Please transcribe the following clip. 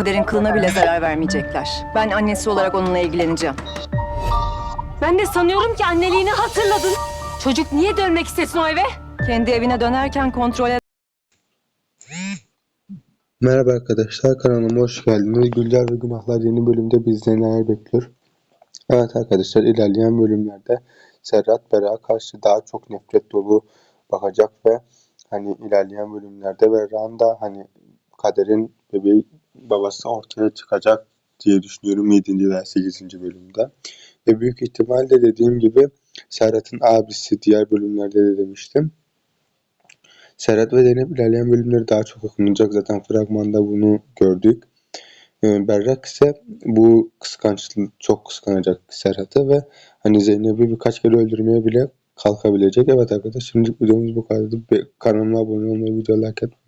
Kader'in kılına bile zarar vermeyecekler. Ben annesi olarak onunla ilgileneceğim. Ben de sanıyorum ki anneliğini hatırladın. Çocuk niye dönmek istesin o eve? Kendi evine dönerken kontrol Merhaba arkadaşlar kanalıma hoş geldiniz. Güller ve Günahlar yeni bölümde bizden neler bekliyor? Evet arkadaşlar ilerleyen bölümlerde Serhat Berrak'a karşı daha çok nefret dolu bakacak ve hani ilerleyen bölümlerde Berrak'ın da hani kaderin bebeği babası ortaya çıkacak diye düşünüyorum 7. veya 8. bölümde. Ve büyük ihtimalle dediğim gibi Serhat'ın abisi diğer bölümlerde de demiştim. Serhat ve Zeynep ilerleyen bölümleri daha çok okunacak. Zaten fragmanda bunu gördük. Ee, Berrak ise bu kıskançlığı çok kıskanacak Serhat'ı ve hani Zeynep'i birkaç kere öldürmeye bile kalkabilecek. Evet arkadaşlar şimdi videomuz bu kadar. Be- Kanalıma abone olmayı, video like atmayı